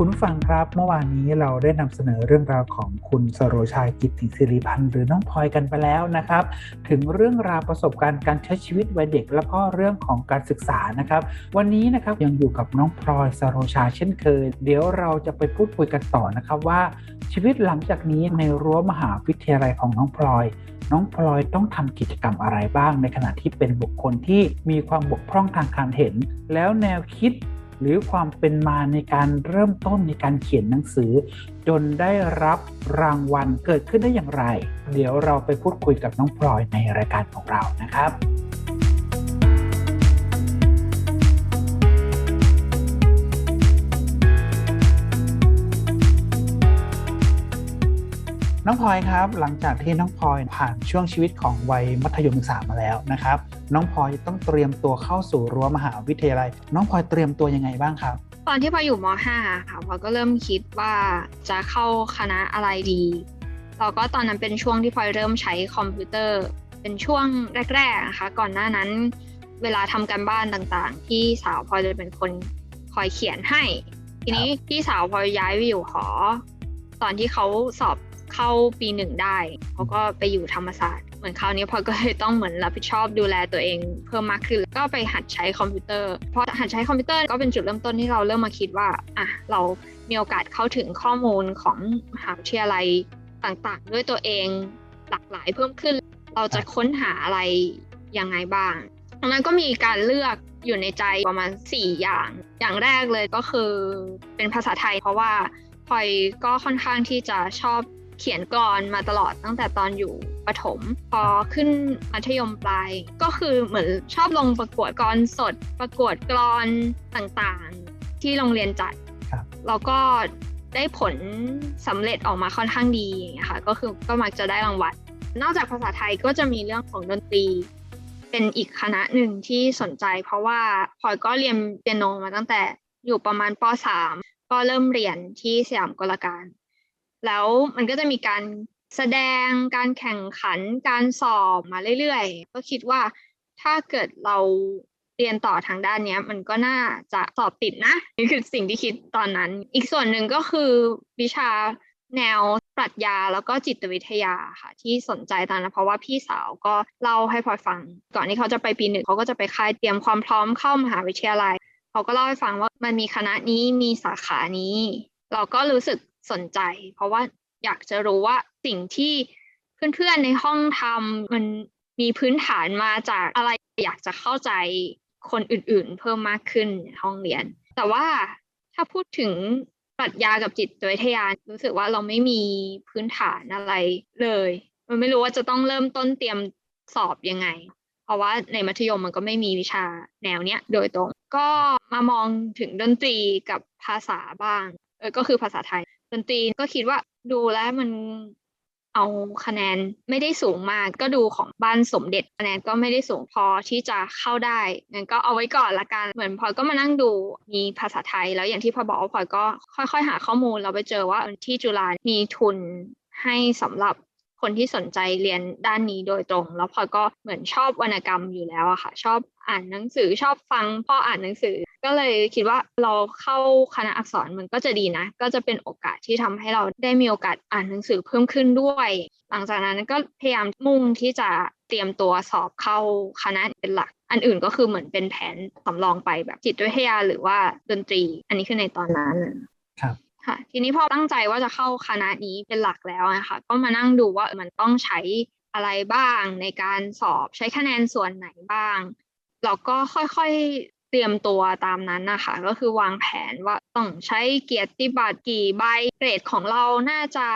คุณฟังครับเมื่อวานนี้เราได้นำเสนอเรื่องราวของคุณสโรชายกิติสิริพันธ์หรือน้องพลอยกันไปแล้วนะครับ ถึงเรื่องราวประสบการณ์การใช้ชีวิตวัยเด็ก แล้วก็เรื่องของการศึกษานะครับ วันนี้นะครับยังอยู่กับน้องพลอยสโรชาเช่นเคย เดี๋ยวเราจะไปพูดคุยกันต่อนะครับว่าชีวิตหลังจากนี้ในรั้วมหาวิทยาลัยของน้องพลอย น้องพลอยต้องทำกิจกรรมอะไรบ้าง ในขณะที่เป็นบุคคลที่มีความบกพร่องทางการเห็น แล้วแนวคิด หรือความเป็นมาในการเริ่มต้นในการเขียนหนังสือ จนได้รับรางวัลเกิดขึ้นได้อย่างไร เดี๋ยวเราไปพูดคุยกับน้องพลอยในรายการของเรานะครับ น้องพลอยครับ หลังจากที่น้องพลอยผ่านช่วงชีวิตของวัยมัธยมศึกษามาแล้วนะครับ น้องพลอยต้องเตรียมตัวเข้าสู่รั้วมหาวิทยาลัย น้องพลอยเตรียมตัวยังไงบ้างครับ ตอนที่พลอยอยู่ม .5 ค่ะพลอยก็เริ่มคิดว่าจะเข้าคณะอะไรดีแล้วก็ตอนนั้นเป็นช่วงที่พลอยเริ่มใช้คอมพิวเตอร์ เป็นช่วงแรกๆนะคะก่อนหน้านั้นเวลาทำการบ้านต่างๆที่สาวพลอยจะเป็นคนคอยเขียนให้ ทีนี้พี่สาวพลอยย้ายไปอยู่หอ ตอนที่เขาสอบ เข้าปีหนึ่งได้เขาก็ไปอยู่ธรรมศาสตร์ เหมือนคราวนี้พลอยก็เลยต้องเหมือนรับผิดชอบดูแลตัวเองเพิ่มมากขึ้นก็ไปหัดใช้คอมพิวเตอร์พอหัดใช้คอมพิวเตอร์ก็เป็นจุดเริ่มต้นที่เราเริ่มมาคิดว่าอะเรามีโอกาสเข้าถึงข้อมูลของมหาวิทยาลัยต่างๆ ด้วยตัวเองหลากหลายเพิ่มขึ้น เราจะค้นหาอะไรยังไงบ้างดังนั้นก็มีการเลือกอยู่ในใจประมาณ 4 อย่าง อย่างแรกเลยก็คือเป็นภาษาไทย เพราะว่าพลอยก็ค่อนข้างที่จะชอบ เขียนกลอนมาตลอดตั้งแต่ตอนอยู่ประถม พอขึ้นมัธยมปลาย ก็คือเหมือนชอบลงประกวดกลอนสด ประกวดกลอนต่างๆ ที่โรงเรียนจัดครับแล้วก็ได้ผลสำเร็จออกมาค่อนข้างดีอย่างเงี้ยค่ะก็คือก็มักจะได้รางวัลนอกจากภาษาไทยก็จะมีเรื่องของดนตรี เป็นอีกคณะหนึ่งที่สนใจ เพราะว่าพลอยก็เรียนเปียโนมาตั้งแต่อยู่ประมาณป .3 ก็เริ่มเรียนที่สยามกลการ แล้วมันก็จะมีการแสดงการแข่งขันการสอบมาเรื่อยๆ ก็คิดว่าถ้าเกิดเราเรียนต่อทางด้านนี้มันก็น่าจะสอบติดนะนี่คือสิ่งที่คิดตอนนั้น อีกส่วนหนึ่งก็คือวิชาแนวปรัชญาแล้วก็จิตวิทยาค่ะ ที่สนใจตอนนั้นเพราะว่าพี่สาวก็เล่าให้พลอยฟัง ก่อนที่เขาจะไปปีหนึ่งเขาก็จะไปค่ายเตรียมความพร้อมเข้ามหาวิทยาลัย เขาก็เล่าให้ฟังว่ามันมีคณะนี้มีสาขานี้ เราก็รู้สึก สนใจ เพราะว่าอยากจะรู้ว่าสิ่งที่เพื่อนๆในห้องทำมันมีพื้นฐานมาจากอะไรอยากจะเข้าใจคนอื่นๆ เพิ่มมากขึ้นในห้องเรียน แต่ว่าถ้าพูดถึงปรัชญากับจิตวิทยารู้สึกว่าเราไม่มีพื้นฐานอะไรเลย มันไม่รู้ว่าจะต้องเริ่มต้นเตรียมสอบยังไง เพราะว่าในมัธยมมันก็ไม่มีวิชาแนวเนี้ยโดยตรง ก็มามองถึงดนตรีกับภาษาบ้างเออก็คือภาษาไทย ดนตรีก็คิดว่าดูแล้วมันเอาคะแนนไม่ได้สูงมากก็ดูของบ้านสมเด็จคะแนนก็ไม่ได้สูงพอที่จะเข้าได้งั้นก็เอาไว้ก่อนละกันเหมือนพลอยก็มานั่งดูมีภาษาไทยแล้วอย่างที่พลอยบอกว่าพลอยก็ค่อยๆ หาข้อมูลเราไปเจอว่าที่จุฬามีทุนให้สำหรับ คนที่สนใจเรียนด้านนี้โดยตรง แล้วพลอยก็เหมือนชอบวรรณกรรมอยู่แล้วอะค่ะ ชอบอ่านหนังสือชอบฟังพ่ออ่านหนังสือ ก็เลยคิดว่าเราเข้าคณะอักษรมันก็จะดีนะ ก็จะเป็นโอกาสที่ทำให้เราได้มีโอกาสอ่านหนังสือเพิ่มขึ้นด้วย หลังจากนั้นก็พยายามมุ่งที่จะเตรียมตัวสอบเข้าคณะเป็นหลัก อันอื่นก็คือเหมือนเป็นแผนสำรองไปแบบจิตวิทยาหรือว่าดนตรี อันนี้คือในตอนนั้นครับ ค่ะ ทีนี้พอตั้งใจว่าจะเข้าคณะนี้เป็นหลักแล้วนะคะก็มานั่งดูว่ามันต้องใช้อะไรบ้างในการสอบใช้คะแนนส่วนไหนบ้างเราก็ค่อยๆเตรียมตัวตามนั้นนะคะ ก็คือวางแผนว่าต้องใช้เกียรติบัตรกี่ใบเกรดของเราน่าจะ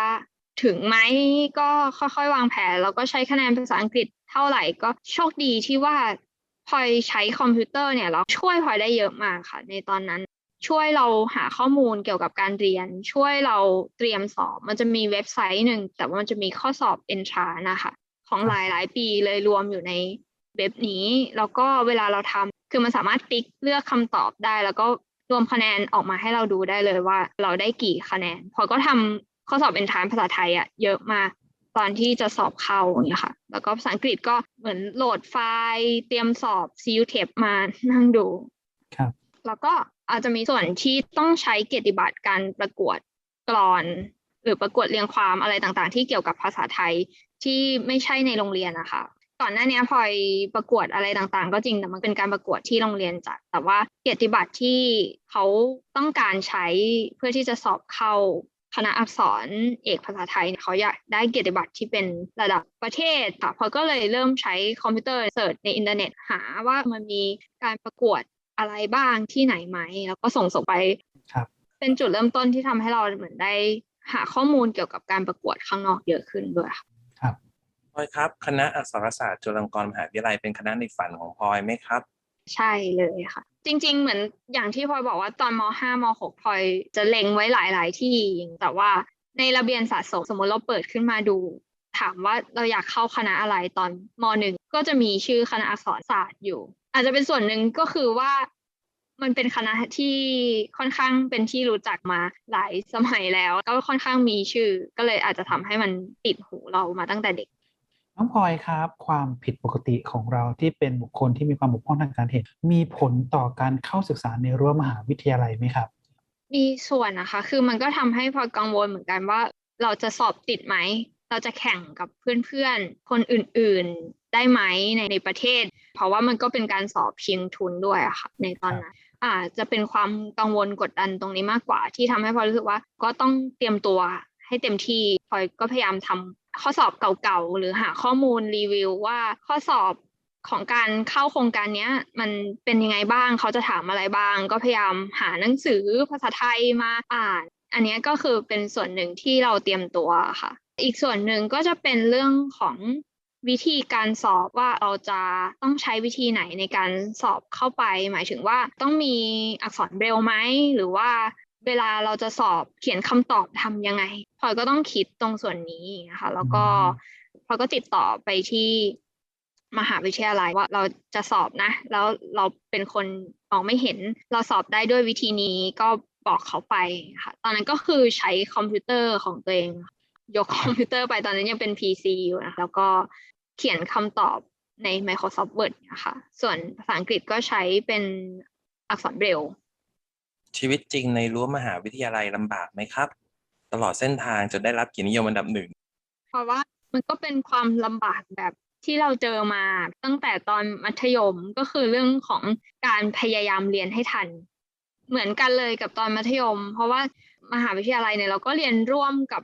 ถึงไหมก็ค่อยๆ วางแผน แล้วก็ใช้คะแนนภาษาอังกฤษเท่าไหร่ก็โชคดีที่ว่าพลอยใช้คอมพิวเตอร์เนี่ยเราช่วยพลอยได้เยอะมากค่ะ ในตอนนั้น ช่วยเราหาข้อมูลเกี่ยวกับการเรียน ช่วยเราเตรียมสอบ มันจะมีเว็บไซต์หนึ่ง แต่ว่ามันจะมีข้อสอบ entrance นะคะของหลายหลายๆปีเลยรวมอยู่ในเว็บนี้แล้วก็เวลาเราทำคือมันสามารถติ๊กเลือกคำตอบได้ แล้วก็รวมคะแนนออกมาให้เราดูได้เลยว่า เราได้กี่คะแนน พอก็ทำข้อสอบ entrance ภาษาไทยอะเยอะมากตอนที่จะสอบเข้าอย่างเงี้ยค่ะ แล้วก็ภาษาอังกฤษก็เหมือนโหลดไฟล์ เตรียมสอบ CU t e p มานั่งดู ครับ แล้วก็อาจจะมีส่วนที่ต้องใช้เกียรติบัตรการประกวดกลอน หรือประกวดเรียงความอะไรต่างๆ ที่เกี่ยวกับภาษาไทยที่ไม่ใช่ในโรงเรียนนะคะก่อนหน้านี้พลอยประกวดอะไรต่างๆ ก็จริงแต่มันเป็นการประกวดที่โรงเรียนจัดแต่ว่าเกียรติบัตรที่เขาต้องการใช้เพื่อที่จะสอบเข้าคณะอักษรเอกภาษาไทยเนี่ยเขาอยากได้เกียรติบัตรที่เป็นระดับประเทศค่ะพลอยก็เลยเริ่มใช้คอมพิวเตอร์เสิร์ชในอินเทอร์เน็ตหาว่ามันมีการประกวด อะไรบ้างที่ไหนไหม แล้วก็ส่งส่งไปครับ เป็นจุดเริ่มต้นที่ทำให้เราเหมือนได้หาข้อมูลเกี่ยวกับการประกวดข้างนอกเยอะขึ้นด้วยค่ะพลอยครับ คณะอักษรศาสตร์จุฬาลงกรณ์มหาวิทยาลัยเป็นคณะในฝันของพลอยไหมครับ ใช่เลยค่ะ จริง ๆ เหมือนอย่างที่พลอยบอกว่าตอนม .5 ม .6 พลอยจะเล็งไว้หลาย ๆ ที่แต่ว่าในระเบียนสะสมสมมติเราเปิดขึ้นมาดู ถามว่าเราอยากเข้าคณะอะไรตอนม .1 ก็จะมีชื่อคณะอักษรศาสตร์อยู่ อาจจะเป็นส่วนหนึ่งก็คือว่ามันเป็นคณะที่ค่อนข้างเป็นที่รู้จักมาหลายสมัยแล้ว ก็ค่อนข้างมีชื่อ ก็เลยอาจจะทำให้มันติดหูเรามาตั้งแต่เด็ก น้องพลอยครับ ความผิดปกติของเราที่เป็นบุคคลที่มีความบกพร่องทางการเห็นมีผลต่อการเข้าศึกษาในรั้วมหาวิทยาลัยไหมครับ มีส่วนนะคะ คือมันก็ทำให้พลอยกังวลเหมือนกันว่า เราจะสอบติดไหม เราจะแข่งกับเพื่อนๆ คนอื่นๆ ได้ไหมในในประเทศ เพราะว่ามันก็เป็นการสอบชิงทุนด้วยอะค่ะ ในตอนนั้นอาจจะเป็นความกังวลกดดันตรงนี้มากกว่า ที่ทำให้พลอยรู้สึกว่าก็ต้องเตรียมตัวให้เต็มที่พลอยก็พยายามทำข้อสอบเก่าๆ หรือหาข้อมูลรีวิวว่าข้อสอบของการเข้าโครงการเนี้ย มันเป็นยังไงบ้างเขาจะถามอะไรบ้าง ก็พยายามหาหนังสือภาษาไทยมาอ่าน อันเนี้ยก็คือเป็นส่วนหนึ่งที่เราเตรียมตัวค่ะ อีกส่วนหนึ่งก็จะเป็นเรื่องของ วิธีการสอบว่าเราจะต้องใช้วิธีไหนในการสอบเข้าไป หมายถึงว่าต้องมีอักษรเบรลไหมหรือว่าเวลาเราจะสอบเขียนคำตอบทำยังไงพลอยก็ต้องคิดตรงส่วนนี้นะคะแล้วก็พลอยก็ติดต่อไปที่มหาวิทยาลัยว่าเราจะสอบนะ แล้วเราเป็นคนมองไม่เห็น เราสอบได้ด้วยวิธีนี้ก็บอกเขาไปค่ะตอนนั้นก็คือใช้คอมพิวเตอร์ของตัวเอง ยกคอมพิวเตอร์ไปตอนนั้นยังเป็น PC อยู่นะคะแล้วก็ ขียนคำตอบใน Microsoft Word นะคะส่วนภาษาอังกฤษก็ใช้เป็นอักษรเบรลชีวิตจริงในรั้วมหาวิทยาลัยลำบากไหมครับ ตลอดเส้นทางจนได้รับเกียรตินิยมอันดับหนึ่งเพราะว่ามันก็เป็นความลำบากแบบที่เราเจอมาตั้งแต่ตอนมัธยมก็คือเรื่องของการพยายามเรียนให้ทัน เหมือนกันเลยกับตอนมัธยม เพราะว่ามหาวิทยาลัยเนี่ยเราก็เรียนร่วมกับ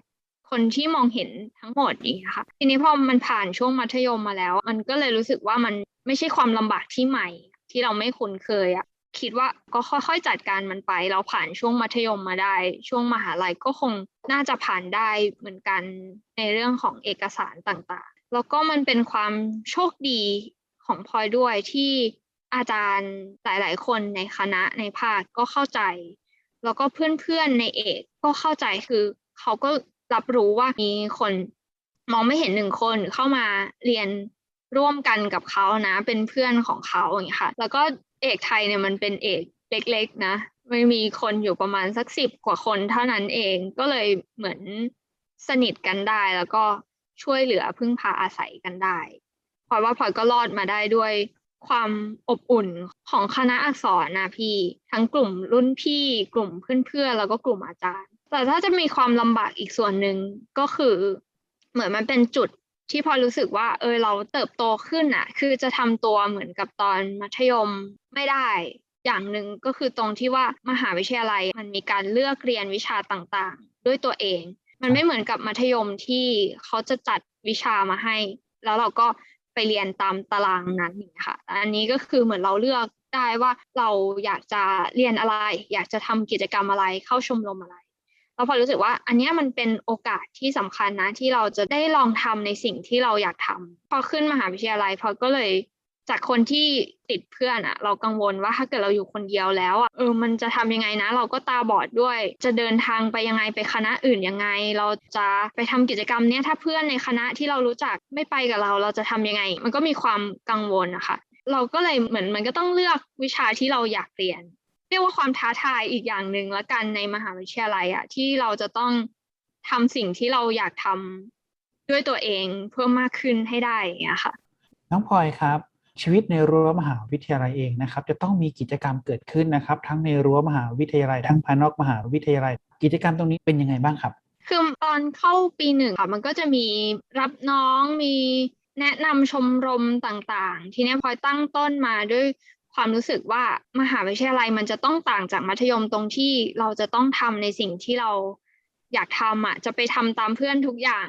คนที่มองเห็นทั้งหมดอีกค่ะ ทีนี้พอมันผ่านช่วงมัธยมมาแล้ว มันก็เลยรู้สึกว่ามันไม่ใช่ความลำบากที่ใหม่ ที่เราไม่คุ้นเคยอะคิดว่าก็ค่อยๆจัดการมันไป เราผ่านช่วงมัธยมมาได้ ช่วงมหาลัยก็คงน่าจะผ่านได้เหมือนกันในเรื่องของเอกสารต่างๆ แล้วก็มันเป็นความโชคดีของพลอยด้วยที่อาจารย์หลายๆ คนในคณะในภาคก็เข้าใจ แล้วก็เพื่อนๆในเอกก็เข้าใจคือเขาก็ รับรู้ว่ามีคนมองไม่เห็นหนึ่งคนเข้ามาเรียนร่วมกันกับเขานะ เป็นเพื่อนของเขาอย่างเงี้ยค่ะ แล้วก็เอกไทยเนี่ยมันเป็นเอกเล็ก ๆ นะไม่มีคนอยู่ประมาณสักสิบกว่าคนเท่านั้นเองก็เลยเหมือนสนิทกันได้แล้วก็ช่วยเหลือพึ่งพาอาศัยกันได้พลอยว่าพลอยก็รอดมาได้ด้วยความอบอุ่นของคณะอักษรนะพี่ ทั้งกลุ่มรุ่นพี่ กลุ่มเพื่อนๆแล้วก็กลุ่มอาจารย์ แต่ถ้าจะมีความลำบากอีกส่วนหนึ่งก็คือ เหมือนมันเป็นจุดที่พอรู้สึกว่า เออเราเติบโตขึ้นอะคือจะทำตัวเหมือนกับตอนมัธยมไม่ได้ อย่างหนึ่งก็คือตรงที่ว่ามหาวิทยาลัยมันมีการเลือกเรียนวิชาต่างๆ ด้วยตัวเอง มันไม่เหมือนกับมัธยมที่เขาจะจัดวิชามาให้ แล้วเราก็ไปเรียนตามตารางนั้นอย่ค่ะ อันนี้ก็คือเหมือนเราเลือกได้ว่าเราอยากจะเรียนอะไร อยากจะทำกิจกรรมอะไรเข้าชมรมอะไร เราพอรู้สึกว่าอันเนี้ยมันเป็นโอกาสที่สำคัญนะ ที่เราจะได้ลองทำในสิ่งที่เราอยากทำพอขึ้นมหาวิทยาลัยพอก็เลยจากคนที่ติดเพื่อนอะเรากังวลว่าถ้าเกิดเราอยู่คนเดียวแล้วอะเออมันจะทำยังไงนะ เราก็ตาบอดด้วย จะเดินทางไปยังไงไปคณะอื่นยังไง เราจะไปทำกิจกรรมเนี้ยถ้าเพื่อนในคณะที่เรารู้จักไม่ไปกับเรา เราจะทำยังไง มันก็มีความกังวลนะคะเราก็เลยเหมือนมันก็ต้องเลือกวิชาที่เราอยากเรียน เรียกว่าความท้าทายอีกอย่างหนึ่งละกันในมหาวิทยาลัยอะที่เราจะต้องทำสิ่งที่เราอยากทำด้วยตัวเองเพิ่มมากขึ้นให้ได้อย่างเงี้ยค่ะ น้องพลอยครับ ชีวิตในรั้วมหาวิทยาลัยเองนะครับ จะต้องมีกิจกรรมเกิดขึ้นนะครับ ทั้งในรั้วมหาวิทยาลัยทั้งภายนอกมหาวิทยาลัย กิจกรรมตรงนี้เป็นยังไงบ้างครับ คือตอนเข้าปีหนึ่งค่ะมันก็จะมีรับน้องมีแนะนำชมรมต่างๆ ทีเนี้ยพลอยตั้งต้นมาด้วย ความรู้สึกว่ามหาวิทยาลัยมันจะต้องต่างจากมัธยมตรงที่เราจะต้องทำในสิ่งที่เราอยากทำอะจะไปทำตามเพื่อนทุกอย่าง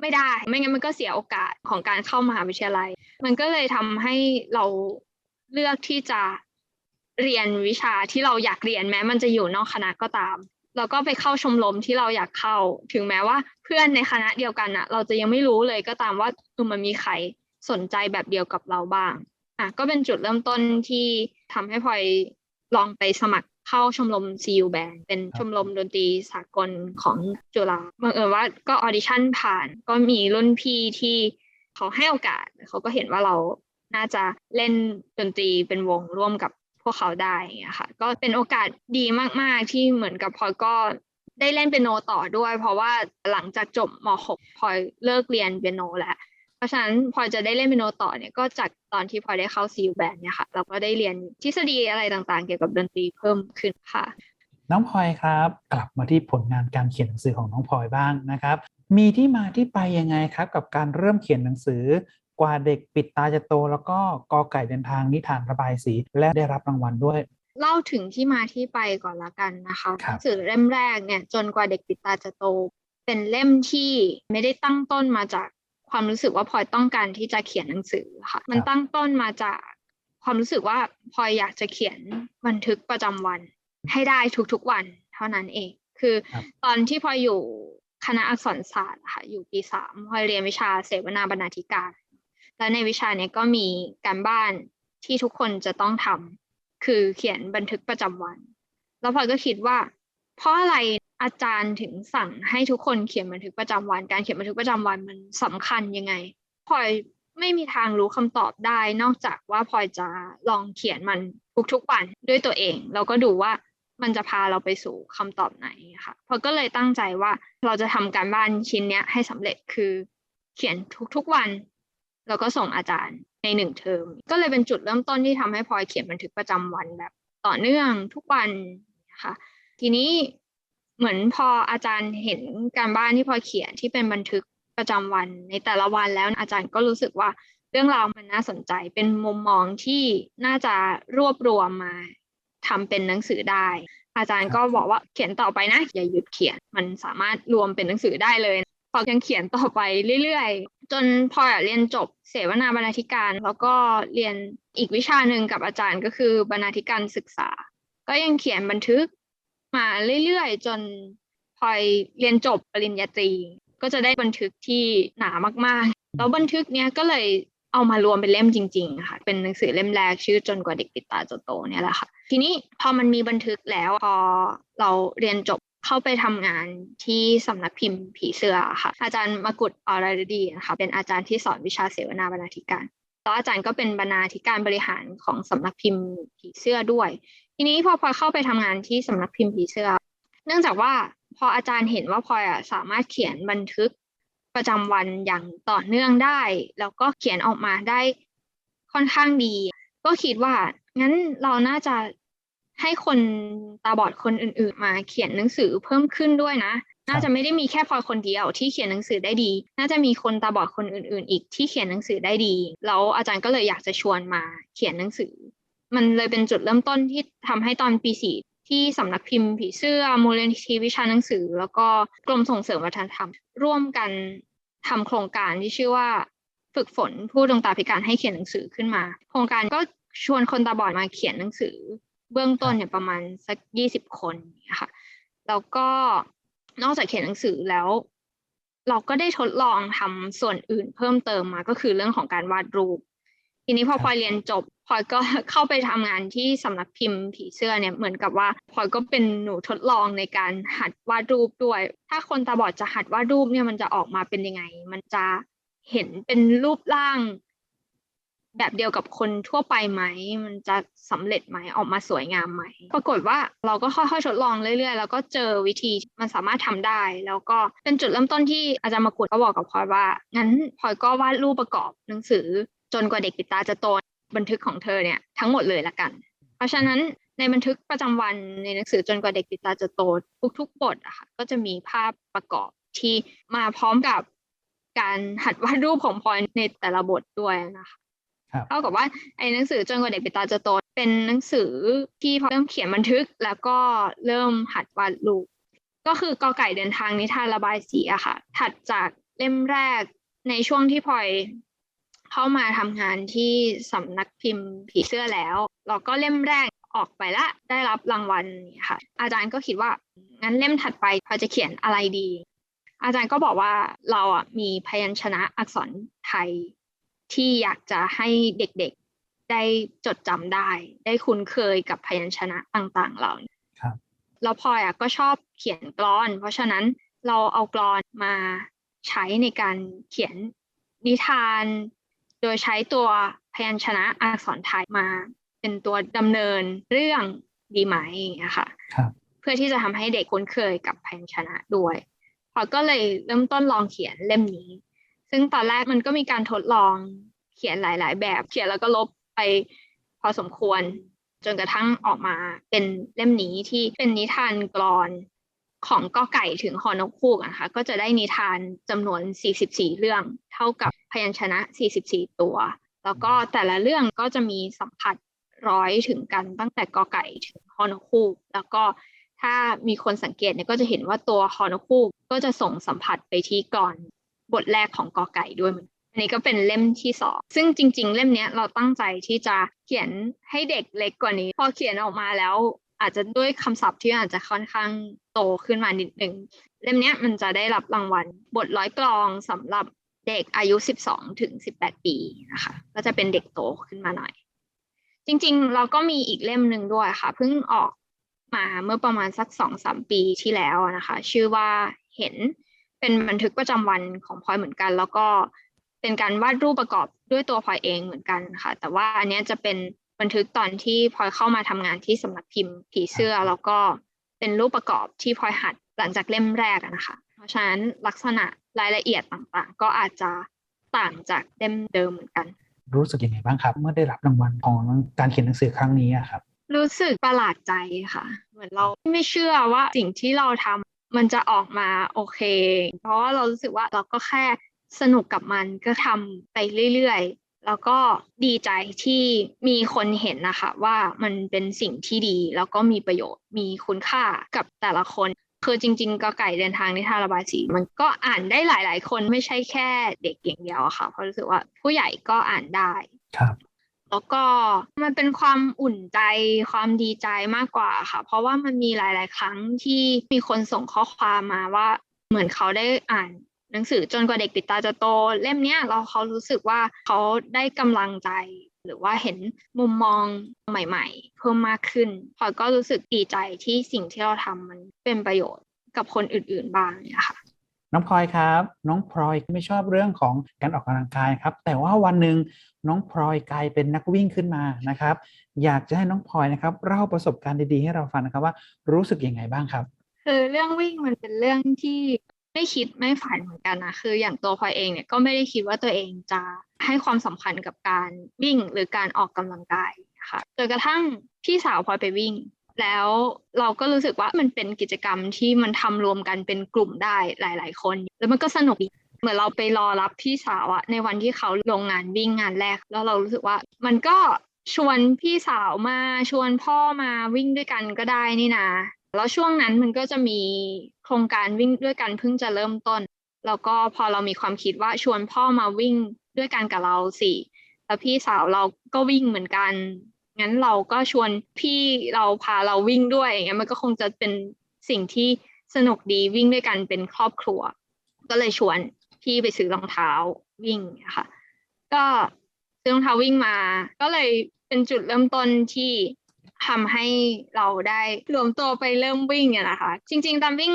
ไม่ได้ ไม่งั้นมันก็เสียโอกาสของการเข้ามหาวิทยาลัย มันก็เลยทำให้เราเลือกที่จะเรียนวิชาที่เราอยากเรียนแม้ มันจะอยู่นอกคณะก็ตามเราก็ไปเข้าชมรมที่เราอยากเข้า ถึงแม้ว่าเพื่อนในคณะเดียวกันอะเราจะยังไม่รู้เลยก็ตามว่าเออมันมีใครสนใจแบบเดียวกับเราบ้าง อะก็เป็นจุดเริ่มต้นที่ทำให้พลอยลองไปสมัครเข้าชมรม CU Band เป็นชมรมดนตรีสากลของจุฬาบังเอิญว่าก็ออดิชั่นผ่านก็มีรุ่นพี่ที่เขาให้โอกาสเขาก็เห็นว่าเราน่าจะเล่นดนตรีเป็นวงร่วมกับพวกเขาได้อย่างค่ะ ก็เป็นโอกาสดีมาก ๆ ที่เหมือนกับพลอยก็ได้เล่นเปียโนต่อด้วย เพราะว่าหลังจากจบม .6 พลอยเลิกเรียนเปียโนแล้ว เพราะฉะนั้นพลอยจะได้เล่นเปียโนต่อเนี่ยก็จากตอนที่พลอยได้เข้าซีลแบนเนี่ยค่ะ เราก็ได้เรียนทฤษฎีอะไรต่างๆ เกี่ยวกับดนตรีเพิ่มขึ้นค่ะ น้องพลอยครับ กลับมาที่ผลงานการเขียนหนังสือของน้องพลอยบ้างนะครับ มีที่มาที่ไปยังไงครับ กับการเริ่มเขียนหนังสือกว่าเด็กปิดตาจะโต แล้วก็กอไก่เดินทางนิทานระบายสีและได้รับรางวัลด้วยเล่าถึงที่มาที่ไปก่อนละกันนะคะครับหนังสือเล่มแรกเนี่ยจนกว่าเด็กปิดตาจะโต เป็นเล่มที่ไม่ได้ตั้งต้นมาจาก ความรู้สึกว่าพลอยต้องการที่จะเขียนหนังสือค่ะ มันตั้งต้นมาจากความรู้สึกว่าพลอยอยากจะเขียนบันทึกประจำวัน ให้ได้ทุกๆวัน เท่านั้นเอง คือครับตอนที่พลอยอยู่คณะอักษรศาสตร์อะค่ะ อยู่ปีสามพลอยเรียนวิชาเสวนาบรรณาธิการ และในวิชาเนี้ยก็มีการบ้านที่ทุกคนจะต้องทำคือเขียนบันทึกประจำวัน แล้วพลอยก็คิดว่า เพราะอะไรอาจารย์ถึงสั่งให้ทุกคนเขียนบันทึกประจำวัน การเขียนบันทึกประจำวันมันสำคัญยังไงพลอยไม่มีทางรู้คำตอบได้ นอกจากว่าพลอยจะลองเขียนมันทุกๆวันด้วยตัวเองแล้วก็ดูว่ามันจะพาเราไปสู่คำตอบไหนค่ะพลอยก็เลยตั้งใจว่าเราจะทำการบ้านชิ้นเนี้ยให้สำเร็จคือเขียนทุกๆวัน แล้วก็ส่งอาจารย์ในหนึ่งเทอม ก็เลยเป็นจุดเริ่มต้นที่ทำให้พลอยเขียนบันทึกประจำวันแบบต่อเนื่องทุกวันนะคะ ทีนี้เหมือนพออาจารย์เห็นการบ้านที่พอเขียนที่เป็นบันทึกประจำวันในแต่ละวันแล้วอาจารย์ก็รู้สึกว่าเรื่องราวมันน่าสนใจเป็นมุมมองที่น่าจะรวบรวมมาทำเป็นหนังสือได้ อาจารย์ก็บอกว่าเขียนต่อไปนะอย่าหยุดเขียนมันสามารถรวมเป็นหนังสือได้เลยพอยังเขียนต่อไปเรื่อยๆ จนพอเรียนจบเสวนาบรรณาธิการ แล้วก็เรียนอีกวิชาหนึ่งกับอาจารย์ก็คือบรรณาธิการศึกษา ก็ยังเขียนบันทึก มาเรื่อยๆ จนพลอยเรียนจบปริญญาตรีก็จะได้บันทึกที่หนามากๆ แล้วบันทึกเนี้ยก็เลยเอามารวมเป็นเล่มจริงๆค่ะ เป็นหนังสือเล่มแรกชื่อจนกว่าเด็กปิดตาจะโตเนี่ยแหละค่ะ ทีนี้พอมันมีบันทึกแล้วพอเราเรียนจบเข้าไปทำงานที่สำนักพิมพ์ผีเสื้อค่ะ อาจารย์มกุฎอรรดีนะคะเป็นอาจารย์ที่สอนวิชาเสวนาบรรณาธิการแล้วอาจารย์ก็เป็นบรรณาธิการบริหารของสำนักพิมพ์ผีเสื้อด้วย ทีนี้พอพลอยเข้าไปทำงานที่สำนักพิมพ์ผีเสื้อ เนื่องจากว่าพออาจารย์เห็นว่าพลอยอะสามารถเขียนบันทึกประจำวันอย่างต่อเนื่องได้ แล้วก็เขียนออกมาได้ค่อนข้างดี ก็คิดว่างั้นเราน่าจะให้คนตาบอดคนอื่น ๆ มาเขียนหนังสือเพิ่มขึ้นด้วยนะ น่าจะไม่ได้มีแค่พลอยคนเดียวที่เขียนหนังสือได้ดี น่าจะมีคนตาบอดคนอื่น ๆ อีกที่เขียนหนังสือได้ดี แล้วอาจารย์ก็เลยอยากจะชวนมาเขียนหนังสือ มันเลยเป็นจุดเริ่มต้นที่ทำให้ตอนปีสี่ที่สำนักพิมพ์ผีเสื้อมูลนิธิวิชาหนังสือ แล้วก็กรมส่งเสริมวัฒนธรรม ร่วมกันทำโครงการที่ชื่อว่าฝึกฝนผู้ดวงตาพิการให้เขียนหนังสือขึ้นมา โครงการก็ชวนคนตาบอดมาเขียนหนังสือ เบื้องต้นเนี่ยประมาณสักยี่สิบคนค่ะแล้วก็นอกจากเขียนหนังสือแล้ว เราก็ได้ทดลองทำส่วนอื่นเพิ่มเติมมาก็คือเรื่องของการวาดรูป ทีนี้พอครับพลอยเรียนจบ พลอยก็เข้าไปทำงานที่สำนักพิมพ์ผีเสื้อเนี่ยเหมือนกับว่าพลอยก็เป็นหนูทดลองในการหัดวาดรูปด้วย ถ้าคนตาบอดจะหัดวาดรูปเนี่ยมันจะออกมาเป็นยังไง มันจะเห็นเป็นรูปร่าง แบบเดียวกับคนทั่วไปไหม มันจะสำเร็จไหมออกมาสวยงามไหม ปรากฏว่าเราก็ค่อยๆทดลองเรื่อยๆ แล้วก็เจอวิธีมันสามารถทำได้ แล้วก็เป็นจุดเริ่มต้นที่อาจารย์มากุฎก็บอกกับพลอยว่างั้นพลอยก็วาดรูปประกอบหนังสือจนกว่าเด็กปิดตาจะโต บันทึกของเธอเนี่ยทั้งหมดเลยละกัน เพราะฉะนั้นในบันทึกประจำวันในหนังสือจนกว่าเด็กปิดตาจะโตทุกๆบทอะค่ะก็จะมีภาพประกอบที่มาพร้อมกับการหัดวาดรูปของพลอยในแต่ละบทด้วยนะคะครับเท่ากับว่าไอ้หนังสือจนกว่าเด็กปิดตาจะโตเป็นหนังสือที่พอเริ่มเขียนบันทึกแล้วก็เริ่มหัดวาดรูปก็คือกอไก่เดินทางนิทานระบายสีอะค่ะ ถัดจากเล่มแรกในช่วงที่พลอย เข้ามาทำงานที่สำนักพิมพ์ผีเสื้อแล้วเราก็เล่มแรกออกไปละได้รับรางวัลเนี่ยค่ะ อาจารย์ก็คิดว่างั้นเล่มถัดไปพลอยจะเขียนอะไรดี อาจารย์ก็บอกว่าเราอะมีพยัญชนะอักษรไทยที่อยากจะให้เด็กๆได้จดจำได้ ได้คุ้นเคยกับพยัญชนะต่างๆเหล่านี้ครับแล้วพลอยอะก็ชอบเขียนกลอน เพราะฉะนั้นเราเอากลอนมาใช้ในการเขียนนิทาน โดยใช้ตัวพยัญชนะอักษรไทยมา เป็นตัวดำเนินเรื่องดีไหมอย่างเงี้ยค่ะครับเพื่อที่จะทำให้เด็กคุ้นเคยกับพยัญชนะด้วยพลอยก็เลยเริ่มต้นลองเขียนเล่มนี้ ซึ่งตอนแรกมันก็มีการทดลองเขียนหลาย ๆ แบบ เขียนแล้วก็ลบไปพอสมควรจนกระทั่งออกมาเป็นเล่มนี้ที่เป็นนิทานกลอน ของกอไก่ถึงฮอนกคูกนะคะก็จะได้นิทานจำนวน 44 เรื่อง เท่ากับพยัญชนะ 44 ตัว แล้วก็แต่ละเรื่องก็จะมีสัมผัสร้อยถึงกันตั้งแต่กอไก่ถึงฮอนกคูกแล้วก็ถ้ามีคนสังเกตเนี่ยก็จะเห็นว่าตัวฮอนกคูกก็จะส่งสัมผัสไปที่กลอนบทแรกของกอไก่ด้วยเหมือนกันอันนี้ก็เป็นเล่มที่สองซึ่งจริง ๆ เล่มเนี้ยเราตั้งใจที่จะเขียนให้เด็กเล็กกว่านี้ พอเขียนออกมาแล้ว อาจจะด้วยคำศัพท์ที่อาจจะค่อนข้างโตขึ้นมานิดนึงเล่มนี้มันจะได้รับรางวัลบทร้อยกลองสำหรับเด็กอายุ 12 ถึง 18 ปีนะคะ ก็จะเป็นเด็กโตขึ้นมาหน่อย จริงๆ เราก็มีอีกเล่มหนึ่งด้วยค่ะ เพิ่งออกมาเมื่อประมาณสักสองสามปีที่แล้วนะคะ ชื่อว่าเห็นเป็นบันทึกประจำวันของพลอยเหมือนกัน แล้วก็เป็นการวาดรูปประกอบด้วยตัวพลอยเองเหมือนกันค่ะ แต่ว่าอันนี้จะเป็น บันทึกตอนที่พลอยเข้ามาทำงานที่สำนักพิมพ์ผีเสื้อแล้วก็เป็นรูปประกอบที่พลอยหัดหลังจากเล่มแรกอะนะคะ เพราะฉะนั้นลักษณะรายละเอียดต่างๆ ก็อาจจะต่างจากเล่มเดิมเหมือนกัน รู้สึกยังไงบ้างครับ เมื่อได้รับรางวัลของการเขียนหนังสือครั้งนี้อะครับ รู้สึกประหลาดใจค่ะ เหมือนเราไม่เชื่อว่าสิ่งที่เราทำมันจะออกมาโอเค เพราะว่าเรารู้สึกว่าเราก็แค่สนุกกับมันก็ทำไปเรื่อยๆ แล้วก็ดีใจที่มีคนเห็นนะคะว่ามันเป็นสิ่งที่ดี แล้วก็มีประโยชน์มีคุณค่ากับแต่ละคนคือจริงๆก็ไก่เดินทางนิทานระบายสีมันก็อ่านได้หลายๆ คนไม่ใช่แค่เด็กอย่างเดียวอะค่ะ เพราะรู้สึกว่าผู้ใหญ่ก็อ่านได้ครับ แล้วก็มันเป็นความอุ่นใจความดีใจมากกว่าค่ะ เพราะว่ามันมีหลาย ๆ ครั้งที่มีคนส่งข้อความมาว่าเหมือนเขาได้อ่าน หนังสือจนกว่าเด็กปิดตาจะโต เล่มเนี้ยเราเขารู้สึกว่าเขาได้กำลังใจหรือว่าเห็นมุมมองใหม่ ๆ เพิ่มมากขึ้นพลอยก็รู้สึกดีใจที่สิ่งที่เราทำมันเป็นประโยชน์กับคนอื่นๆบ้างเนี่ยค่ะน้องพลอยครับ น้องพลอยไม่ชอบเรื่องของการออกกำลังกายครับ แต่ว่าวันหนึ่งน้องพลอยกลายเป็นนักวิ่งขึ้นมานะครับ อยากจะให้น้องพลอยนะครับเล่าประสบการณ์ดีๆให้เราฟังนะครับว่ารู้สึกยังไงบ้างครับคือเรื่องวิ่งมันเป็นเรื่องที่ ไม่คิดไม่ฝันเหมือนกันนะคืออย่างตัวพลอยเองเนี่ยก็ไม่ได้คิดว่าตัวเองจะให้ความสำคัญกับการวิ่งหรือการออกกำลังกายค่ะจนกระทั่งพี่สาวพลอยไปวิ่ง แล้วเราก็รู้สึกว่ามันเป็นกิจกรรมที่มันทำรวมกันเป็นกลุ่มได้หลาย ๆ คน แล้วมันก็สนุกดีเหมือนเราไปรอรับพี่สาวอะในวันที่เขาลงงานวิ่งงานแรก แล้วเรารู้สึกว่ามันก็ชวนพี่สาวมาชวนพ่อมาวิ่งด้วยกันก็ได้นี่นะ แล้วช่วงนั้นมันก็จะมีโครงการวิ่งด้วยกันเพิ่งจะเริ่มต้น แล้วก็พอเรามีความคิดว่าชวนพ่อมาวิ่งด้วยกันกับเราสิแล้วพี่สาวเราก็วิ่งเหมือนกันงั้นเราก็ชวนพี่เราพาเราวิ่งด้วยอย่างเงี้ยมันก็คงจะเป็นสิ่งที่สนุกดีวิ่งด้วยกันเป็นครอบครัว ก็เลยชวนพี่ไปซื้อรองเท้าวิ่งนะคะก็ซื้อรองเท้าวิ่งมา ก็เลยเป็นจุดเริ่มต้นที่ ทำให้เราได้รวมตัวไปเริ่มวิ่งเนี่ยนะคะ จริงๆตามวิ่ง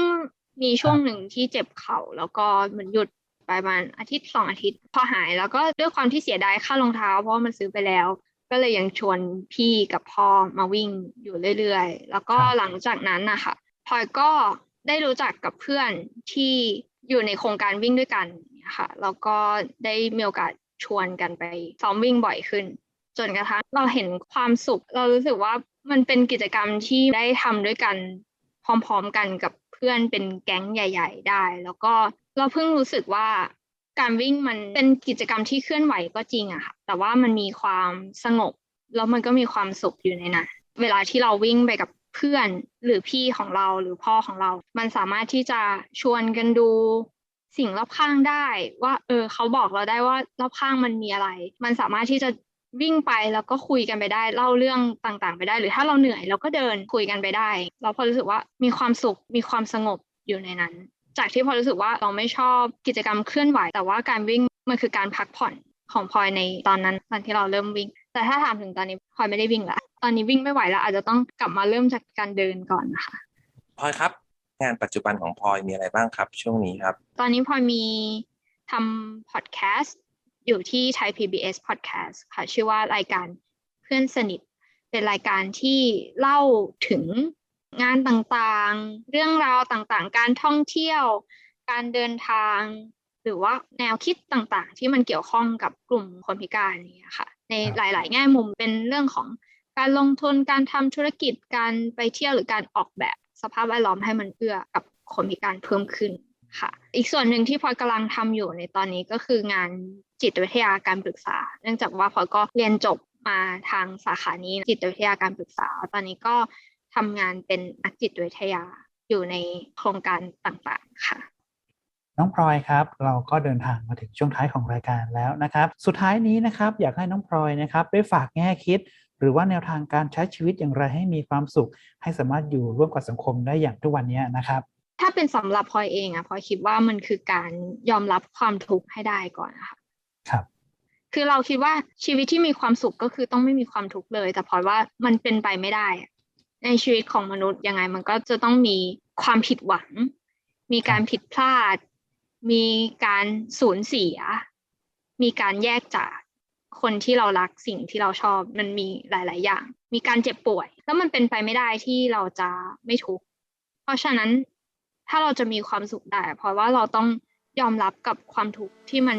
มีช่วงหนึ่งที่เจ็บเข่าแล้วก็เหมือนหยุดไปประมาณอาทิตย์สองอาทิตย์พอหายแล้วก็ด้วยความที่เสียดายค่ารองเท้า เพราะมันซื้อไปแล้ว ก็เลยยังชวนพี่กับพ่อมาวิ่งอยู่เรื่อยๆ แล้วก็หลังจากนั้นนะคะพลอยก็ได้รู้จักกับเพื่อนที่อยู่ในโครงการวิ่งด้วยกันนะค่ะแล้วก็ได้มีโอกาสชวนกันไปซ้อมวิ่งบ่อยขึ้น จนกระทั่งเราเห็นความสุข เรารู้สึกว่า มันเป็นกิจกรรมที่ได้ทำด้วยกันพร้อมๆกันกับเพื่อนเป็นแก๊งใหญ่ ๆ ได้ แล้วก็เราเพิ่งรู้สึกว่าการวิ่งมันเป็นกิจกรรมที่เคลื่อนไหวก็จริงอะค่ะแต่ว่ามันมีความสงบแล้วมันก็มีความสุขอยู่ในนั้นเวลาที่เราวิ่งไปกับเพื่อนหรือพี่ของเราหรือพ่อของเรา มันสามารถที่จะชวนกันดูสิ่งรอบข้างได้ ว่า เออ เขาบอกเราได้ว่ารอบข้างมันมีอะไร มันสามารถที่จะ วิ่งไปแล้วก็คุยกันไปได้เล่าเรื่องต่างๆ ไปได้ หรือถ้าเราเหนื่อยเราก็เดินคุยกันไปได้ เราพอรู้สึกว่ามีความสุขมีความสงบอยู่ในนั้น จากที่พอรู้สึกว่าเราไม่ชอบกิจกรรมเคลื่อนไหว แต่ว่าการวิ่งมันคือการพักผ่อนของพลอยในตอนนั้นตอนที่เราเริ่มวิ่ง แต่ถ้าถามถึงตอนนี้พลอยไม่ได้วิ่งละตอนนี้วิ่งไม่ไหวแล้วอาจจะต้องกลับมาเริ่มจากการเดินก่อนนะคะพลอยครับ งานปัจจุบันของพลอยมีอะไรบ้างครับ ช่วงนี้ครับ ตอนนี้พลอยมีทำพอดแคสต์ อยู่ที่ไทย PBS Podcast ค่ะชื่อว่ารายการเพื่อนสนิท เป็นรายการที่เล่าถึงงานต่างๆ เรื่องราวต่างๆ การท่องเที่ยว การเดินทาง หรือว่าแนวคิดต่างๆ ที่มันเกี่ยวข้องกับกลุ่มคนพิการนี้ค่ะ ในครับหลาย ๆ แง่มุมเป็นเรื่องของการลงทุนการทำธุรกิจการไปเที่ยวหรือการออกแบบสภาพแวดล้อมให้มันเอื้อกับคนพิการเพิ่มขึ้น ค่ะ อีกส่วนหนึ่งที่พลอยกำลังทำอยู่ในตอนนี้ก็คืองานจิตวิทยาการปรึกษา เนื่องจากว่าพลอยก็เรียนจบมาทางสาขานี้จิตวิทยาการปรึกษา ตอนนี้ก็ทำงานเป็นนักจิตวิทยาอยู่ในโครงการต่างๆค่ะ น้องพลอยครับ เราก็เดินทางมาถึงช่วงท้ายของรายการแล้วนะครับ สุดท้ายนี้นะครับ อยากให้น้องพลอยนะครับได้ฝากแง่คิด หรือว่าแนวทางการใช้ชีวิตอย่างไรให้มีความสุข ให้สามารถอยู่ร่วมกับสังคมได้อย่างทุกวันนี้นะครับ ถ้าเป็นสำหรับพลอยเองอะพลอยคิดว่ามันคือการยอมรับความทุกข์ให้ได้ก่อนนะคะครับคือเราคิดว่าชีวิตที่มีความสุขก็คือต้องไม่มีความทุกข์เลย แต่พลอยว่ามันเป็นไปไม่ได้อะในชีวิตของมนุษย์ยังไงมันก็จะต้องมีความผิดหวัง มีการผิดพลาด มีการสูญเสีย มีการแยกจากคนที่เรารักสิ่งที่เราชอบมันมีหลาย ๆ อย่าง มีการเจ็บป่วย แล้วมันเป็นไปไม่ได้ที่เราจะไม่ทุกข์เพราะฉะนั้น ถ้าเราจะมีความสุขได้ เพราะว่าเราต้องยอมรับกับความทุกข์ที่มัน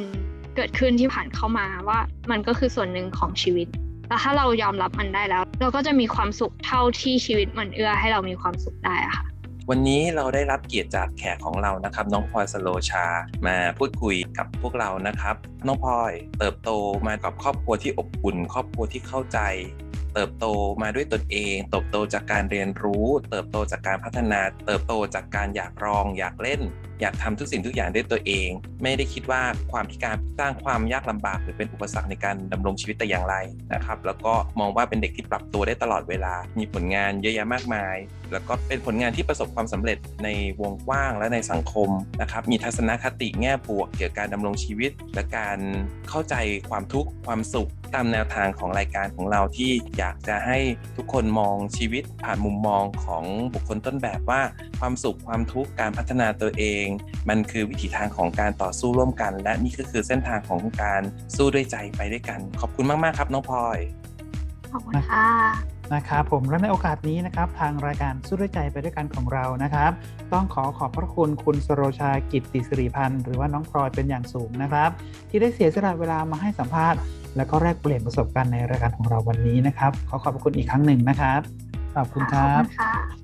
เกิดขึ้นที่ผ่านเข้ามาว่ามันก็คือส่วนหนึ่งของชีวิตแล้วถ้าเรายอมรับมันได้แล้ว เราก็จะมีความสุขเท่าที่ชีวิตมันเอื้อให้เรามีความสุขได้ค่ะวันนี้เราได้รับเกียรติจากแขกของเรานะครับน้องพลอยสโลชา มาพูดคุยกับพวกเรานะครับ น้องพลอยเติบโตมากับครอบครัวที่อบอุ่น ครอบครัวที่เข้าใจ เติบโตมาด้วยตนเอง เติบโตจากการเรียนรู้ เติบโตจากการพัฒนา เติบโตจากการอยากลอง อยากเล่น อยากทำทุกสิ่งทุกอย่างด้วยตัวเอง ไม่ได้คิดว่าความพิการสร้างความยากลำบาก หรือเป็นอุปสรรคในการดำรงชีวิตแต่อย่างไรนะครับ แล้วก็มองว่าเป็นเด็กที่ปรับตัวได้ตลอดเวลา มีผลงานเยอะแยะมากมาย แล้วก็เป็นผลงานที่ประสบความสำเร็จในวงกว้างและในสังคมนะครับ มีทัศนคติแง่บวกเกี่ยวกับการดำรงชีวิต และการเข้าใจความทุกข์ความสุข ตามแนวทางของรายการของเราที่อยากจะให้ทุกคนมองชีวิตผ่านมุมมองของบุคคลต้นแบบว่า ความสุขความทุกข์การพัฒนาตัวเอง มันคือวิถีทางของการต่อสู้ร่วมกัน และนี่ก็คือเส้นทางของการสู้ด้วยใจไปด้วยกัน ขอบคุณมาก ๆ ครับน้องพลอยขอบคุณค่ะ นะครับผมและในโอกาสนี้นะครับทางรายการสู้ด้วยใจไปด้วยกันของเรานะครับ ต้องขอขอบพระคุณคุณสโรชากิตติสิริพันธ์หรือว่าน้องพลอยเป็นอย่างสูงนะครับ ที่ได้เสียสละเวลามาให้สัมภาษณ์ และก็แลกเปลี่ยนประสบการณ์ในรายการของเราวันนี้นะครับ ขอขอบพระคุณอีกครั้งหนึ่งนะครับขอบคุณคขอบรับ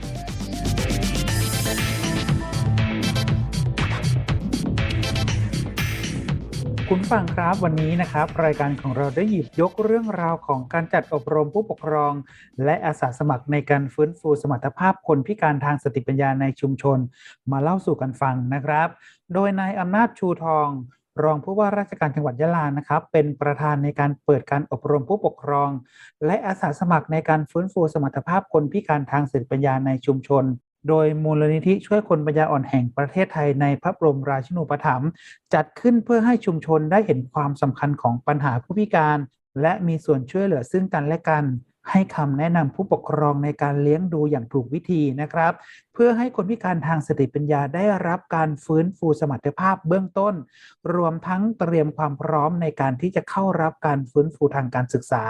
คุณฟังครับวันนี้นะครับ รายการของเราได้หยิบยกเรื่องราวของการจัดอบรมผู้ปกครอง และอาสาสมัครในการฟื้นฟูสมรรถภาพคนพิการทางสติปัญญาในชุมชน มาเล่าสู่กันฟังนะครับ โดยนายอำนาจชูทอง รองผู้ว่าราชการจังหวัดยะลานะครับ เป็นประธานในการเปิดการอบรมผู้ปกครอง และอาสาสมัครในการฟื้นฟูสมรรถภาพคนพิการทางสติปัญญาในชุมชน โดยมูลนิธิช่วยคนปัญญาอ่อนแห่งประเทศไทยในพระบรมราชินูปถัมภ์จัดขึ้นเพื่อให้ชุมชนได้เห็นความสำคัญของปัญหาผู้พิการ และมีส่วนช่วยเหลือซึ่งกันและกัน ให้คำแนะนำผู้ปกครองในการเลี้ยงดูอย่างถูกวิธีนะครับ เพื่อให้คนพิการทางสติปัญญาได้รับการฟื้นฟูสมรรถภาพเบื้องต้น รวมทั้งเตรียมความพร้อมในการที่จะเข้ารับการฟื้นฟูทางการศึกษา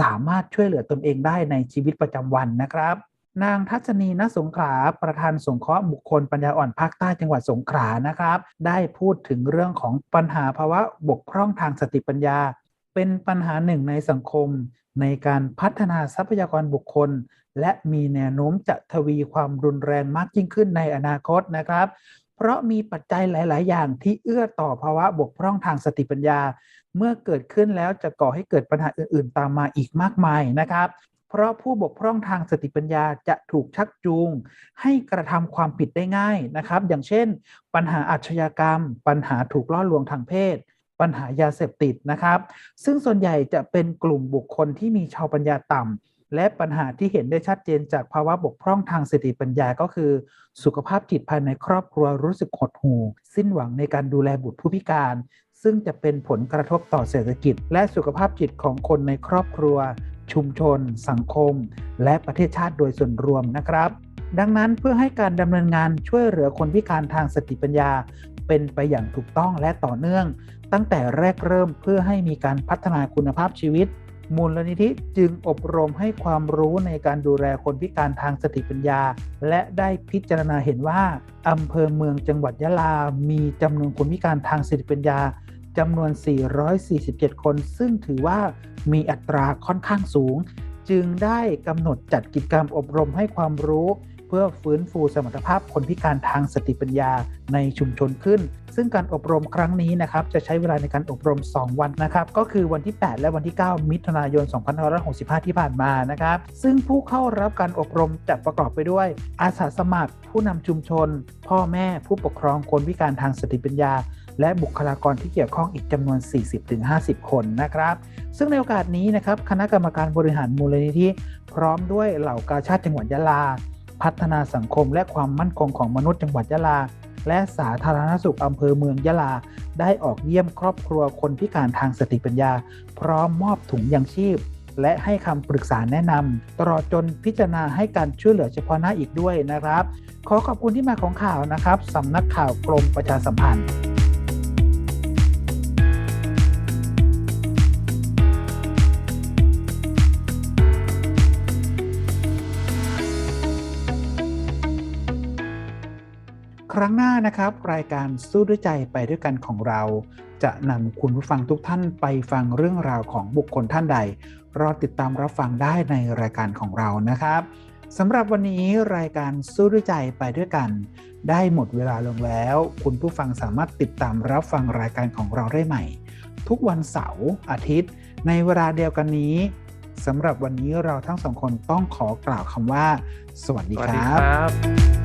สามารถช่วยเหลือตนเองได้ในชีวิตประจำวันนะครับ นางทัศนีณสงขลาประธานสงเคราะห์บุคคลปัญญาอ่อนภาคใต้จังหวัดสงขลานะครับ ได้พูดถึงเรื่องของปัญหาภาวะบกพร่องทางสติปัญญา เป็นปัญหาหนึ่งในสังคม ในการพัฒนาทรัพยากรบุคคล และมีแนวโน้มจะทวีความรุนแรงมากยิ่งขึ้นในอนาคตนะครับ เพราะมีปัจจัยหลาย ๆ อย่างที่เอื้อต่อภาวะบกพร่องทางสติปัญญา เมื่อเกิดขึ้นแล้วจะก่อให้เกิดปัญหาอื่น ๆ ตามมาอีกมากมายนะครับ เพราะผู้บกพร่องทางสติปัญญาจะถูกชักจูง ให้กระทำความผิดได้ง่ายนะครับ อย่างเช่น ปัญหาอาชญากรรม ปัญหาถูกล่อลวงทางเพศ ปัญหายาเสพติดนะครับ ซึ่งส่วนใหญ่จะเป็นกลุ่มบุคคลที่มีชาวปัญญาต่ำและปัญหาที่เห็นได้ชัดเจนจากภาวะบกพร่องทางสติปัญญาก็คือ สุขภาพจิตภายในครอบครัวรู้สึกหดหู่ สิ้นหวังในการดูแลบุตรผู้พิการ ซึ่งจะเป็นผลกระทบต่อเศรษฐกิจ และสุขภาพจิตของคนในครอบครัว ชุมชน สังคม และประเทศชาติโดยส่วนรวมนะครับ ดังนั้นเพื่อให้การดำเนินงานช่วยเหลือคนพิการทางสติปัญญา เป็นไปอย่างถูกต้องและต่อเนื่อง ตั้งแต่แรกเริ่มเพื่อให้มีการพัฒนาคุณภาพชีวิตมูลนิธิจึงอบรมให้ความรู้ในการดูแลคนพิการทางสติปัญญา และได้พิจารณาเห็นว่าอำเภอเมืองจังหวัดยะลา มีจำนวนคนพิการทางสติปัญญา จำนวน 447 คน ซึ่งถือว่ามีอัตราค่อนข้างสูง จึงได้กำหนดจัดกิจกรรมอบรมให้ความรู้ เพื่อฟื้นฟูสมรรถภาพคนพิการทางสติปัญญาในชุมชนขึ้น ซึ่งการอบรมครั้งนี้นะครับ จะใช้เวลาในการอบรม 2 วันนะครับ ก็คือวันที่ 8 และวันที่ 9 มิถุนายน 2565 ที่ผ่านมานะครับ ซึ่งผู้เข้ารับการอบรมจะประกอบไปด้วย อาสาสมัคร ผู้นำชุมชน พ่อแม่ผู้ปกครองคนพิการทางสติปัญญา และบุคลากรที่เกี่ยวข้องอีกจำนวน 40-50 คนนะครับ ซึ่งในโอกาสนี้นะครับคณะกรรมการบริหารมูลนิธิพร้อมด้วยเหล่ากาชาติจังหวัดยะลา พัฒนาสังคมและความมั่นคงของมนุษย์จังหวัดยะลา และสาธารณสุขอำเภอเมืองยะลา ได้ออกเยี่ยมครอบครัวคนพิการทางสติปัญญา พร้อมมอบถุงยังชีพและให้คำปรึกษาแนะนำตลอดจนพิจารณาให้การช่วยเหลือเฉพาะหน้าอีกด้วยนะครับ ขอขอบคุณที่มาของข่าวนะครับสำนักข่าวกรมประชาสัมพันธ์ ครั้งหน้านะครับ รายการสู้ด้วยใจไปด้วยกันของเรา จะนำคุณผู้ฟังทุกท่านไปฟังเรื่องราวของบุคคลท่านใด รอติดตามรับฟังได้ในรายการของเรานะครับสำหรับวันนี้รายการสู้ด้วยใจไปด้วยกัน ได้หมดเวลาลงแล้ว คุณผู้ฟังสามารถติดตามรับฟังรายการของเราได้ใหม่ ทุกวันเสาร์อาทิตย์ ในเวลาเดียวกันนี้สำหรับวันนี้เราทั้งสองคนต้องขอกล่าวคำว่า สวัสดีครับรับ